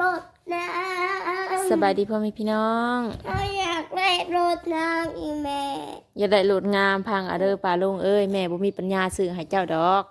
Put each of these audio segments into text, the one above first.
รถน้สบายดีพ่อแม่พี่น้องำเราอยากเล่นรถน้ำอีแม่ อย่าได้โหลดงามพังอะเด้อป่าลุงเอ้ยแม่บ่มีปัญญาซื้อให้เจ้าดอก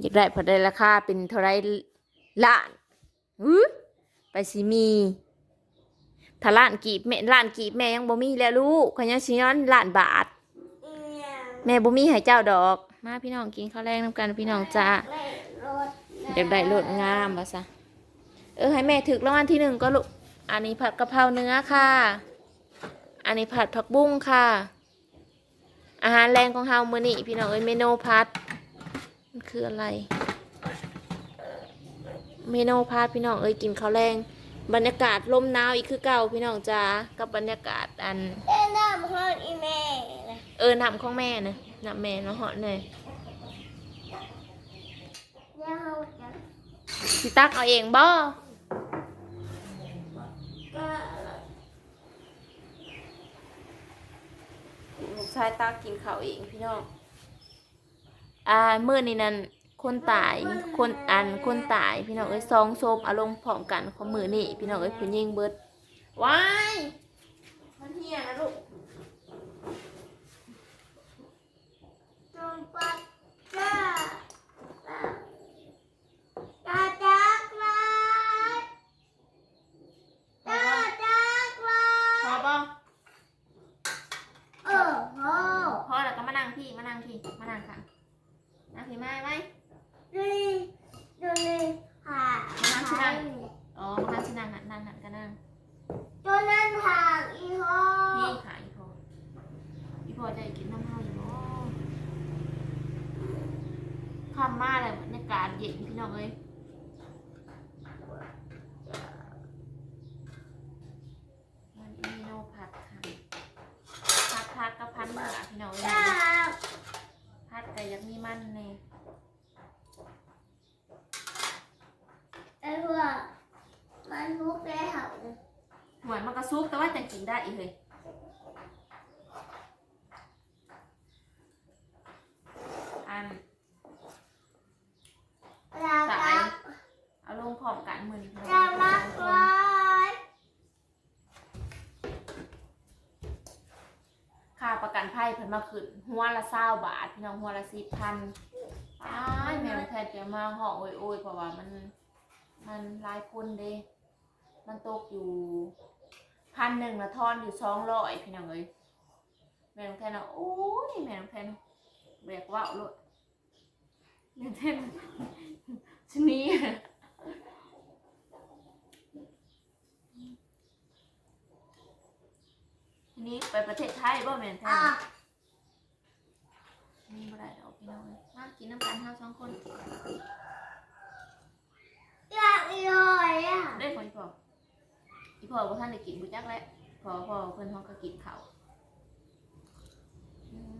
อยากได้พอได้ราคาเป็นเท่าไรล้านอื้อไปสิมีถ้าล้านกีบแม่ล้านกีบแม่ยังบ่มีแล้วลูกขยังสิย้อนล้านบาทอีแม่แม่บ่มีให้เจ้าดอก มาพี่น้องกินข้าวแรงนํกันพี่น้องจ้าเล่นรถน้ำ อยากได้โหลดงามว่าซะเออให้แม่ถึกรางวัลที่หนึ่งก็ลูกอันนี้ผัดกะเพราเนื้อค่ะ อันนี้ผัดผักบุ้งค่ะ อาหารแรงของเฮามื้อนี้พี่น้องเอ้ยเมนูพัดมันคืออะไร เมนูพัดพี่น้องเอ้ยกินข้าวแรง บรรยากาศลมหนาวอีกคือเก่าพี่น้องจ้ากับบรรยากาศอันเล่นน้ำของอีแม่นะเออน้ำของแม่นะน้ำแม่เนาะเหาะหน่อย เดี๋ยวเราจะ สิตักเอาเองบ่ก็ลูกชายตักกินข้าวเองพี่น้อง อ่ามื้อนี้นั่นคนตายคนอันคนตายพี่น้องเอ้ยซองโซมอารมณ์พร้อมกันของมื้อนี้พี่น้องเอ้ยผู้หญิงเบิดว้ายมันเฮียนะลูก จงปัดจ้าตาจักรวาลตาจักรวา พอ ล บ่ เออโห พอแล้วก็มานั่งพี่มานั่งพี่มานั่งค่ะนั่งพี่มาไหม ดูนี่ดูนี่หา มานั่งที่นั่งอ๋อมานั่งที่นั่งหันนั่งหันก็นั่ง ตัวนั้นหางอีห้อ พี่ขายอีพออีพอจะกินน้ำเฮาอยู่บ่คำมาเลยบรรยากาศเย็นพี่น้ องเอ้ยมันอีโนผัดค่ะผัดผัดกับพันหมาพี่น้องเอ้จ้ายผัดแต่ยังมีมันเน่ไอ้พวกมันลุกได้เหรอเหมือนมันกระซุกแต่ว่าจะกินได้อีกเลยอัน ลาลักเอาลงพร้อมกันมือนี้พี่น้องลาลักร้อยค่าประกันภัยเพิ่นมาขึ้นหัวละเศร้าบาทพี่น้องหัวละสิบพันอ้ายแม่แทนจะมาห้อโอ้ยโอ้ยเพราะว่ามัน มันหลายคนเด้ มันตกอยู่พันหนึ่งละทอนอยู่สองร้อยพี่น้องเอ้ยแม่น้องแทนอะโอ้ยแม่น้องแทนแบกว่าวเลย แม่น้องแทนชะนีทีนี้ไปประเทศไทยบ่แม่นแทอะนนี่บ่ได้ดอกพี่น้องเอ้ยมากินน้ำกันห้าสองคนอยากอีร้อยอะได้ผลพออีพ่อบ่ท่านได้กินบุจักแล้วพอพอเพิ่นห้องก็กินข้าวอืม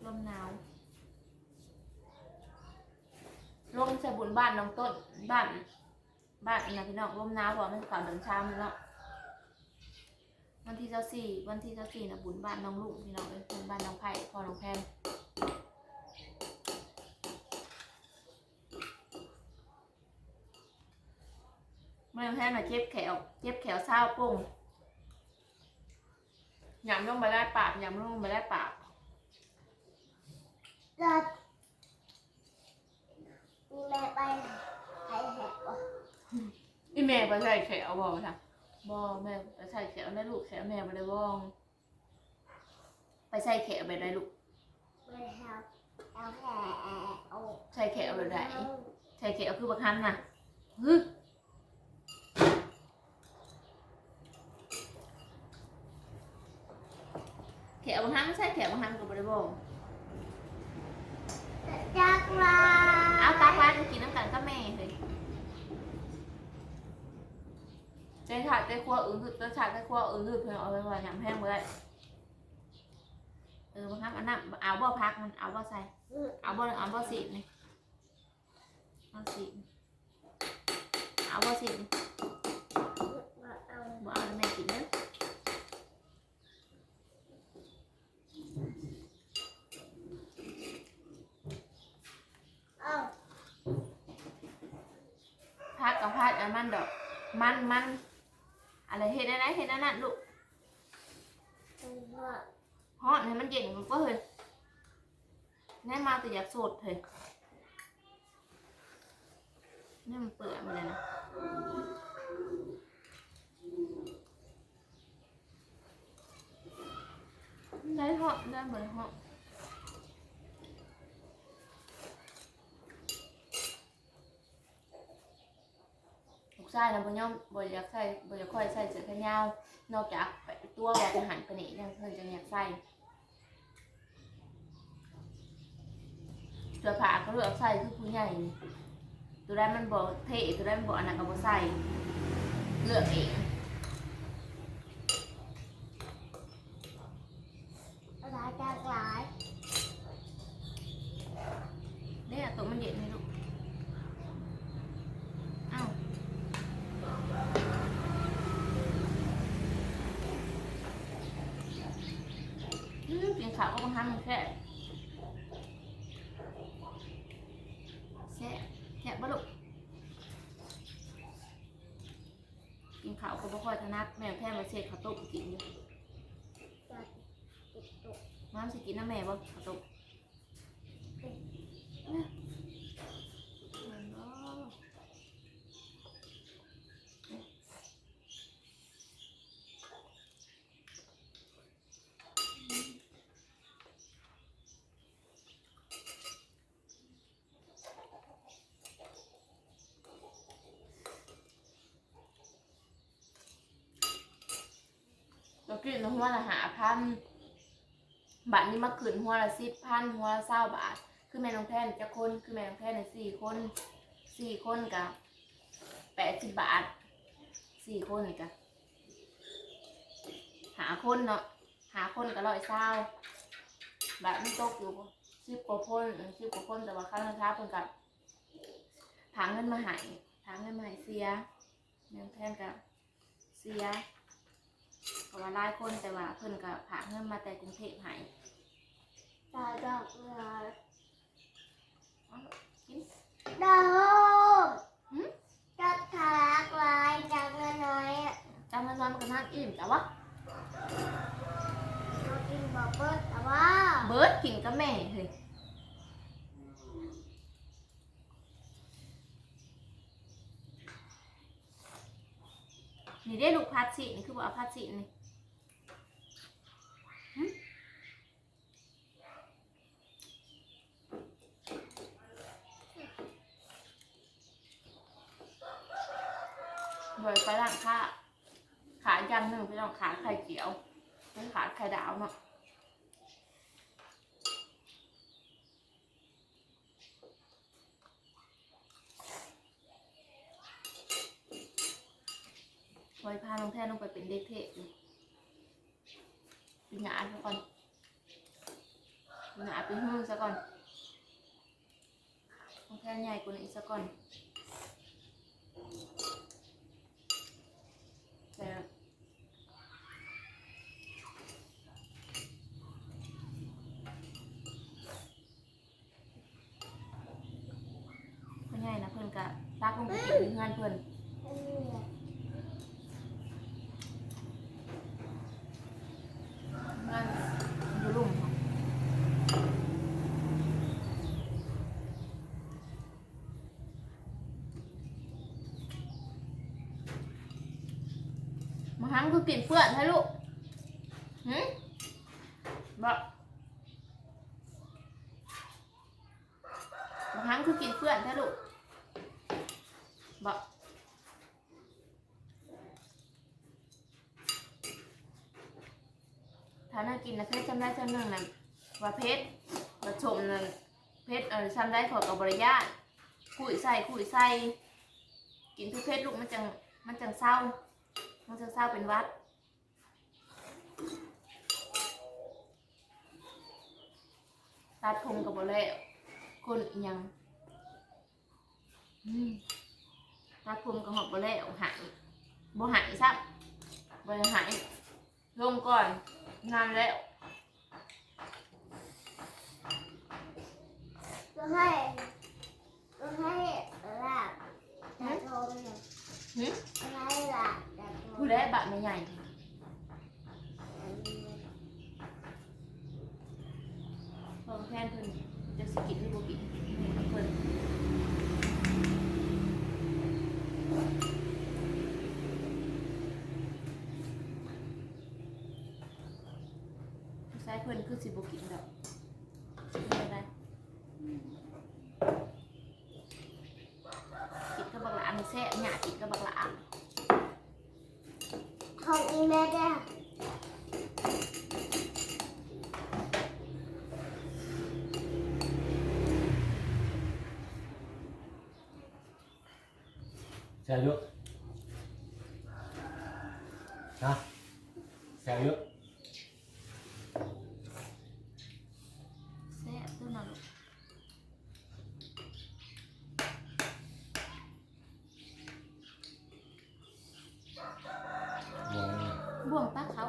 ล มหนาวลมใส่บุญบ้านน้องต้นบ้านบ้านนะพี่น้องลมหนาวเพราะมันข่าดินชามเนาะวันที่เจ้าสี่วันที่เจ้าสี่นะบุญบ้านน้องลุงพี่น้องเอ้ยบุญบ้านน้องไผ่พ่อน้องแพนเมื่อแพ้มาเจ็บแขวเจ็บแขวเศร้าปุ้งยำลงไปได้ปากยำลงไปได้ปาก จัดมีแม่ไปใครแหกวะอีแม่ไปใส่แขวบอกค่ะบอแม่ไปใส่แขวได้ลูกแขวแม่ไปได้บ้อง ไปใส่แขวไปได้ลูกไม่ครับเอาแผลเอาใส่แขวไปได้ใส่แขวคือบักฮันน่ะฮึแขวบักฮันไม่ใช่แขวบักฮันกับไปได้บ้อง จักรวาลเอาตักร้านกินน้ำกันก็แม่เลยเจ๊ถ่ายเจ๊ครัวอื่นคือเจ๊ถ่ายเจ๊ครัวอื่นคือเพื่อนเอาไปว่าหยำแห้งไปได้เออบางครั้งอันนั้นเอาบ่พักมันเอาบ่ใส่เอาบ่เอาบ่สีนี่เอาสีเอาบ่สีนี่ เอา บ่เอาแล้วแม่กินเด้อ เอา พักกับพัดอันมันดอก มันมันอะไรเห็นอะไรเห็นอันนั้นลูกเป็นว่าฮอดให้มันเย็นมันก็เฮ้ยแน่มาแต่อยากสดเฮ้ยนี่มันเปื่อยมาเลยนะได้เหาะได้เหมือนเหาะ ลูกชายนะบ่ยอมบ่อยากใส่บ่อยากค่อยใส่เสื้อแขนยาวนอกจากไปตัวว่าจะหันไปนี่ยังเพิ่นจะอยากใส่เสื้อผ้าก็เลือกใส่คือผู้ใหญ่นี่ตัวนั้นมันบ่เท่ตัวนั้นมันบ่อันนั้นก็บ่ใส่เลือกเอง หลายจากหลาย เนี่ยตัวมันเย็นไหมลูกอ้าวอืม กินข้าวก็บางครั้งมันแค่แซ่บแซ่บบ่ลูกกินข้าวก็บ่ค่อยถนัดแม่แค่มาเช็ดข้าวต้มกินอยู่จากติดตกน้ำสิกินน้ำแม่บ่ข้าวต้มเนี่ยมันบ่ เรากินหัวละหาพันบาทนี้มาขืนหัวละสิบพันหัวละเศร้าบาท คือแม่น้องแพนจะคนคือแม่น้องแพนในสี่คนสี่คนกับแปดสิบบาทสี่คนนี่กะหาคนเนาะหาคนกับร้อยเศร้าบาทมันตกอยู่สิบกว่าคนสิบกว่าคนแต่ว่าข้างช้าเพิ่นกับถางเงินมาหายถางเงินมาหายเสียแม่น้องแพนกับเสีย เพราะว่าหลายคนแต่ว่าเพิ่นก็ผากเงินมาแต่กรุงเทพให้ตาดอกหลายเอาลูกกินดอกหืมจากทารักหลายจากน้อยๆอะจำมันนอนมันก็นั่งอิ่มแต่ว่าเรากินบอกเบิดแต่ว่า เบิร์ดกินกับแม่เฮ้ย นี่ได้ลูกพัดสินี่คือบ่เอาพัดสินี่เบิร์ดไปหลังค้าขาอย่างหนึ่งไปลองขาไข่เจียวเป็นขาไข่ดาวเนาะ ไว้พาน้องแทนลงไปเป็นเด็กเทศอยู่ปีหนาซะก่อนปีหนาเป็นหื้อซะก่อนน้องแทนใหญ่กว่านี้ซะก่อนแต่เพิ่นใหญ่นะเพิ่นกะตักลงไปกินอยู่เฮือนเพิ่น เออ งานอยู่ลุ่มค่ะมาหัง คือกินเพื่อนให้ลูกหืมบอกมาหังคือกินเพื่อนให้ลูกบอกถ้าน่ากินนะเพชรจำได้จำหนึ่งนะว่าเพชรมาชมนั่นเพชรเออจำได้ขอกับบริญาตคุยใส่คุยใส่กินทุกเพชรลูกมันจังมันจังเศร้า มันจะเศร้าเป็นหวัดตัดผมกับบแล้วคนอีหยังอืมตัดผมกับหอบบแล้วหายบ่หายซับบ่ได้หายลงก่อนงานแล้วเราให้เราให้ลาบแต่ทง แล้วบะไม่ใหญ่พอแทนเพิ่นจะสกิดหรือบ่กินนี่กับเพิ่นใช้เพิ่นคือสิบ่กินดอกไม่ได้กินกับบักหลานี่แซ่บหยากินกับบักหลา ของอีแม่จ้ะแซวเยอะนะแซวเยอะแซ่บตัวน่ะลูก มอง บ่วงตาเขา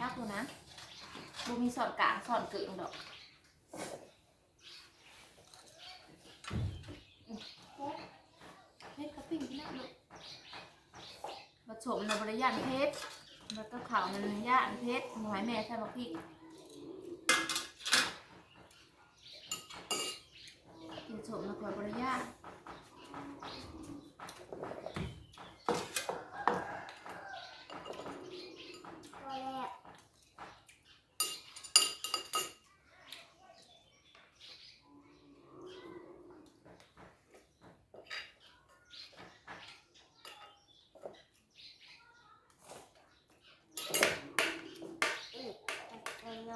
ตักดูนะบ่ มีสอดกลางสอดเกิงดอกเพชรกระปิ้งที่นั่นลูกผสมในบริยานเพชรแล้วก็ขาวมันย่านเพชรหน่อยแม่ใส่บักพริกกินสมในขวดบริยาน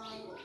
ಅದಾವು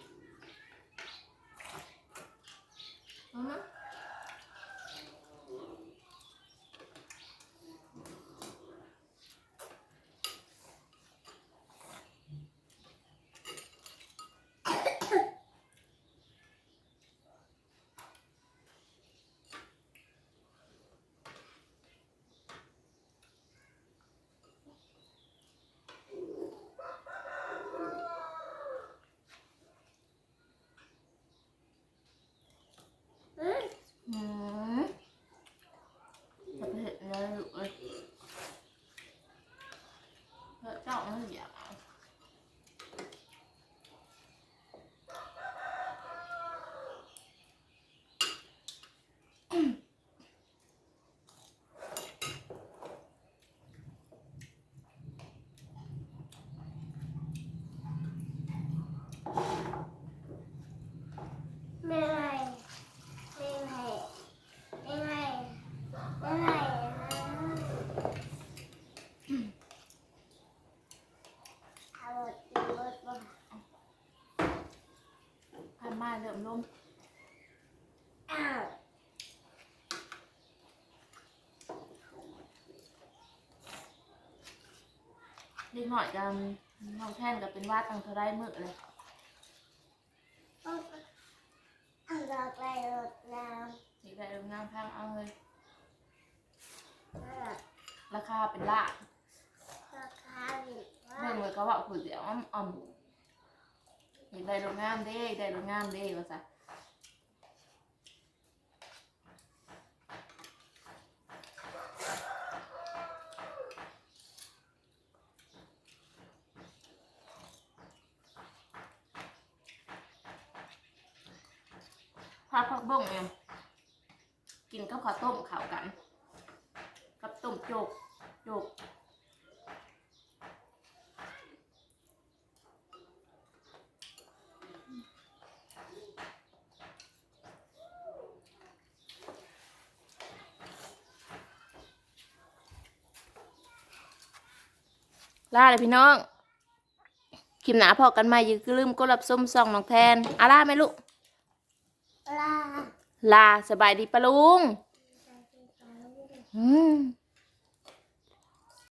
เริ่มลมอ้าวเล็กหน่อยกันน้องแท่นก็เป็นว่าตังเท่าได้มือเลยเอาดอกไปรดน้สีได้เริ่มงามพังเอาเลยราคาเป็นล้านราคาผิดว่า เมื่อมือก็ว่าผืนเดียวอ้อมอ่ อมอยากได้รงงามเด้อยากได้รงงามเด้ว่าซะผัดผักบ้งเนี่ยกินกับข้าวต้มข้าวกัน กับต้มโจกโจก ลาเลยพี่น้องคลิปหนาพอกันใหม่อยือลืมกดรับส้มซองน้องแทนอาล่าไหมลูกลา ลาสบายดีปะลุง อืม